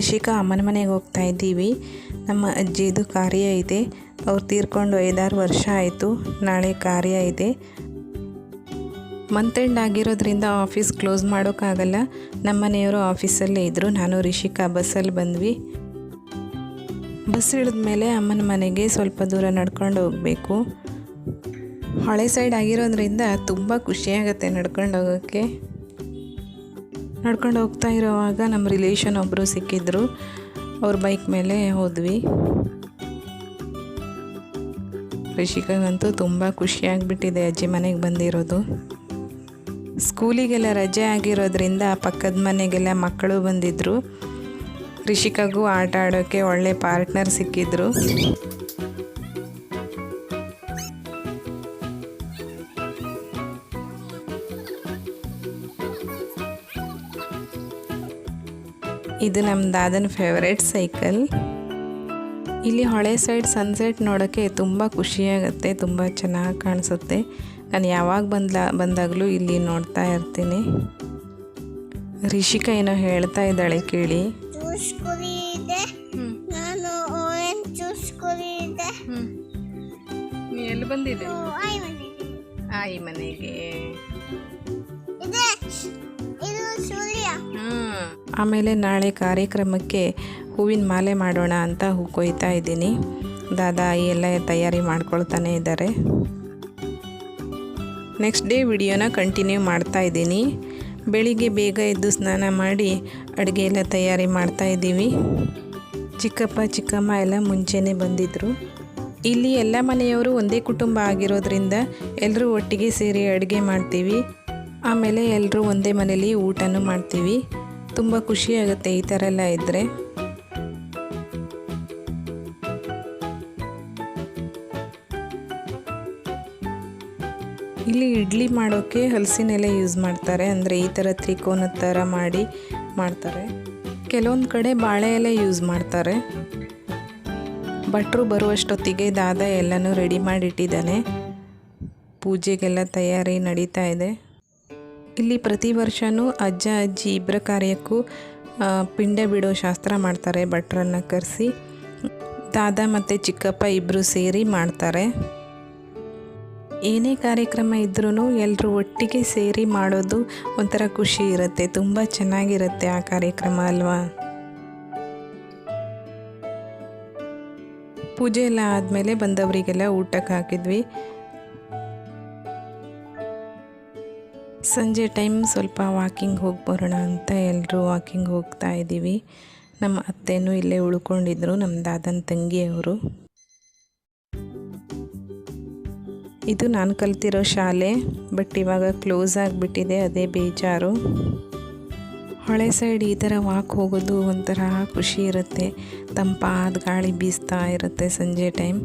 ರಿಷಿಕಾ ಅಮ್ಮನ ಮನೆಗೆ ಹೋಗ್ತಾ ಇದ್ದೀವಿ. ನಮ್ಮ ಅಜ್ಜಿದು ಕಾರ್ಯ ಇದೆ. ಅವ್ರು ತೀರ್ಕೊಂಡು ಐದಾರು ವರ್ಷ ಆಯಿತು. ನಾಳೆ ಕಾರ್ಯ ಇದೆ. ಮಂತ್ ಎಂಡ್ ಆಗಿರೋದ್ರಿಂದ ಆಫೀಸ್ ಕ್ಲೋಸ್ ಮಾಡೋಕ್ಕಾಗಲ್ಲ. ನಮ್ಮ ಮನೆಯವರು ಆಫೀಸಲ್ಲೇ ಇದ್ದರು ನಾನು ರಿಷಿಕಾ ಬಸ್ಸಲ್ಲಿ ಬಂದ್ವಿ. ಬಸ್ ಇಳಿದ ಮೇಲೆ ಅಮ್ಮನ ಮನೆಗೆ ಸ್ವಲ್ಪ ದೂರ ನಡ್ಕೊಂಡು ಹೋಗಬೇಕು. ಹಳೆ ಸೈಡ್ ಆಗಿರೋದ್ರಿಂದ ತುಂಬ ಖುಷಿಯಾಗತ್ತೆ ನಡ್ಕೊಂಡು ಹೋಗೋಕ್ಕೆ. ನಡ್ಕೊಂಡು ಹೋಗ್ತಾ ಇರೋವಾಗ ನಮ್ಮ ರಿಲೇಷನ್ ಒಬ್ಬರು ಸಿಕ್ಕಿದ್ರು. ಅವ್ರ ಬೈಕ್ ಮೇಲೆ ಹೋದ್ವಿ. ರಿಷಿಕಾಗಂತೂ ತುಂಬ ಖುಷಿಯಾಗಿಬಿಟ್ಟಿದೆ ಅಜ್ಜಿ ಮನೆಗೆ ಬಂದಿರೋದು. ಸ್ಕೂಲಿಗೆಲ್ಲ ರಜೆ ಆಗಿರೋದ್ರಿಂದ ಪಕ್ಕದ ಮನೆಗೆಲ್ಲ ಮಕ್ಕಳು ಬಂದಿದ್ದರು ರಿಷಿಕಾಗೂ ಆಟ ಆಡೋಕ್ಕೆ ಒಳ್ಳೆ ಪಾರ್ಟ್ನರ್ ಸಿಕ್ಕಿದ್ರು. ಇದು ನಮ್ಮ ದಾದನ ಫೇವ್ರೇಟ್ ಸೈಕಲ್ ಇಲ್ಲಿ ಹೊಳೆ ಸೈಡ್ ಸನ್ಸೆಟ್ ನೋಡೋಕ್ಕೆ ತುಂಬ ಖುಷಿಯಾಗುತ್ತೆ ತುಂಬ ಚೆನ್ನಾಗಿ ಕಾಣಿಸುತ್ತೆ. ನಾನು ಯಾವಾಗ ಬಂದ್ಲ ಬಂದಾಗಲೂ ಇಲ್ಲಿ ನೋಡ್ತಾ ಇರ್ತೀನಿ. ರಿಷಿಕಾ ಏನೋ ಹೇಳ್ತಾ ಇದ್ದಾಳೆ ಕೇಳಿ. ಎಲ್ಲಿ ಬಂದಿದೆ ಆಯಿ ಮನೆಗೆ. ಆಮೇಲೆ ನಾಳೆ ಕಾರ್ಯಕ್ರಮಕ್ಕೆ ಹೂವಿನ ಮಾಲೆ ಮಾಡೋಣ ಅಂತ ಹೂ ಕೊಯ್ತಾ ಇದ್ದೀನಿ. ದಾದಾ ಎಲ್ಲ ತಯಾರಿ ಮಾಡ್ಕೊಳ್ತಾನೆ ಇದ್ದಾರೆ. ನೆಕ್ಸ್ಟ್ ಡೇ ವಿಡಿಯೋನ ಕಂಟಿನ್ಯೂ ಮಾಡ್ತಾ ಇದ್ದೀನಿ. ಬೆಳಿಗ್ಗೆ ಬೇಗ ಎದ್ದು ಸ್ನಾನ ಮಾಡಿ ಅಡುಗೆ ಎಲ್ಲ ತಯಾರಿ ಮಾಡ್ತಾ ಇದ್ದೀವಿ. ಚಿಕ್ಕಪ್ಪ, ಚಿಕ್ಕಮ್ಮ ಎಲ್ಲ ಮುಂಚೆನೇ ಬಂದಿದ್ದರು ಇಲ್ಲಿ ಎಲ್ಲ ಮನೆಯವರು ಒಂದೇ ಕುಟುಂಬ ಆಗಿರೋದ್ರಿಂದ ಎಲ್ಲರೂ ಒಟ್ಟಿಗೆ ಸೇರಿ ಅಡುಗೆ ಮಾಡ್ತೀವಿ. ಆಮೇಲೆ ಎಲ್ಲರೂ ಒಂದೇ ಮನೇಲಿ ಊಟನೂ ಮಾಡ್ತೀವಿ. ತುಂಬ ಖುಷಿಯಾಗುತ್ತೆ ಈ ಥರ ಎಲ್ಲ ಇದ್ದರೆ ಇಲ್ಲಿ ಇಡ್ಲಿ ಮಾಡೋಕ್ಕೆ ಹಲಸಿನ ಎಲೆ ಯೂಸ್ ಮಾಡ್ತಾರೆ. ಅಂದರೆ ಈ ಥರ ತ್ರಿಕೋನ ಥರ ಮಾಡಿ ಮಾಡ್ತಾರೆ. ಕೆಲವೊಂದು ಕಡೆ ಬಾಳೆ ಎಲೆ ಯೂಸ್ ಮಾಡ್ತಾರೆ. ಭಟ್ರು ಬರುವಷ್ಟೊತ್ತಿಗೆ ದಾದ ಎಲ್ಲನೂ ರೆಡಿ ಮಾಡಿಟ್ಟಿದ್ದಾನೆ. ಪೂಜೆಗೆಲ್ಲ ತಯಾರಿ ನಡೀತಾ ಇದೆ. ಇಲ್ಲಿ ಪ್ರತಿ ವರ್ಷವೂ ಅಜ್ಜ, ಅಜ್ಜಿ ಇಬ್ಬರ ಕಾರ್ಯಕ್ಕೂ ಪಿಂಡ ಬಿಡೋ ಶಾಸ್ತ್ರ ಮಾಡ್ತಾರೆ, ಭಟ್ರನ್ನ ಕರೆಸಿ. ದಾದ ಮತ್ತು ಚಿಕ್ಕಪ್ಪ ಇಬ್ಬರು ಸೇರಿ ಮಾಡ್ತಾರೆ. ಏನೇ ಕಾರ್ಯಕ್ರಮ ಇದ್ರೂ ಎಲ್ಲರೂ ಒಟ್ಟಿಗೆ ಸೇರಿ ಮಾಡೋದು ಒಂಥರ ಖುಷಿ ಇರುತ್ತೆ, ತುಂಬ ಚೆನ್ನಾಗಿರುತ್ತೆ ಆ ಕಾರ್ಯಕ್ರಮ ಅಲ್ವಾ? ಪೂಜೆ ಎಲ್ಲ ಆದಮೇಲೆ ಬಂದವರಿಗೆಲ್ಲ ಊಟಕ್ಕೆ ಹಾಕಿದ್ವಿ. ಸಂಜೆ ಟೈಮ್ ಸ್ವಲ್ಪ ವಾಕಿಂಗ್ ಹೋಗಿ ಬರೋಣ ಅಂತ ಎಲ್ಲರೂ ವಾಕಿಂಗ್ ಹೋಗ್ತಾ ಇದ್ದೀವಿ. ನಮ್ಮ ಅತ್ತೆನೂ ಇಲ್ಲೇ ಉಳ್ಕೊಂಡಿದ್ರು, ನಮ್ಮ ದಾದನ ತಂಗಿಯವರು. ಇದು ನಾನು ಕಲ್ತಿರೋ ಶಾಲೆ, ಬಟ್ ಇವಾಗ ಕ್ಲೋಸ್ ಆಗಿಬಿಟ್ಟಿದೆ, ಅದೇ ಬೇಜಾರು. ಹೊಳೆ ಸೈಡ್ ಈ ಥರ ವಾಕ್ ಹೋಗೋದು ಒಂಥರ ಖುಷಿ ಇರುತ್ತೆ. ತಂಪಾದ ಗಾಳಿ ಬೀಸ್ತಾ ಇರುತ್ತೆ ಸಂಜೆ ಟೈಮ್.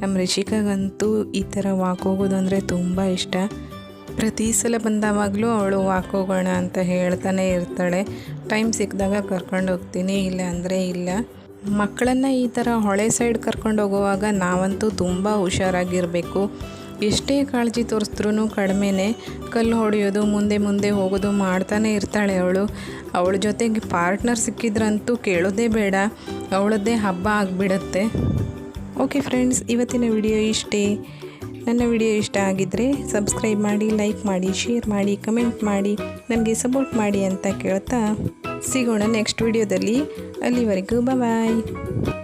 ನಮ್ಮ ರಿಷಿಕಾಗಂತೂ ಈ ಥರ ವಾಕ್ ಹೋಗೋದು ಅಂದರೆ ತುಂಬ ಇಷ್ಟ. ಪ್ರತಿ ಸಲ ಬಂದಾವಾಗಲೂ ಅವಳು ವಾಕ್ ಹೋಗೋಣ ಅಂತ ಹೇಳ್ತಾನೆ ಇರ್ತಾಳೆ. ಟೈಮ್ ಸಿಕ್ಕಿದಾಗ ಕರ್ಕೊಂಡು ಹೋಗ್ತೀನಿ, ಇಲ್ಲ ಅಂದರೆ ಇಲ್ಲ. ಮಕ್ಕಳನ್ನು ಈ ಥರ ಹೊಳೆ ಸೈಡ್ ಕರ್ಕೊಂಡು ಹೋಗುವಾಗ ನಾವಂತೂ ತುಂಬ ಹುಷಾರಾಗಿರಬೇಕು. ಎಷ್ಟೇ ಕಾಳಜಿ ತೋರಿಸಿದ್ರೂ ಕಡಿಮೆನೇ ಕಲ್ಲು ಹೊಡೆಯೋದು, ಮುಂದೆ ಮುಂದೆ ಹೋಗೋದು ಮಾಡ್ತಾನೆ ಇರ್ತಾಳೆ ಅವಳು. ಅವಳ ಜೊತೆಗೆ ಪಾರ್ಟ್ನರ್ ಸಿಕ್ಕಿದ್ರಂತೂ ಕೇಳೋದೇ ಬೇಡ, ಅವಳದ್ದೇ ಹಬ್ಬ ಆಗಿಬಿಡತ್ತೆ. ಓಕೆ ಫ್ರೆಂಡ್ಸ್ ಇವತ್ತಿನ ವಿಡಿಯೋ ಇಷ್ಟೇ. ನನ್ನ ವಿಡಿಯೋ ಇಷ್ಟ ಆಗಿದ್ದರೆ ಸಬ್ಸ್ಕ್ರೈಬ್ ಮಾಡಿ, ಲೈಕ್ ಮಾಡಿ, ಶೇರ್ ಮಾಡಿ, ಕಮೆಂಟ್ ಮಾಡಿ, ನನಗೆ ಸಪೋರ್ಟ್ ಮಾಡಿ ಅಂತ ಕೇಳ್ತಾ ಸಿಗೋಣ ನೆಕ್ಸ್ಟ್ ವಿಡಿಯೋದಲ್ಲಿ. ಅಲ್ಲಿವರೆಗೂ ಬಾಯ್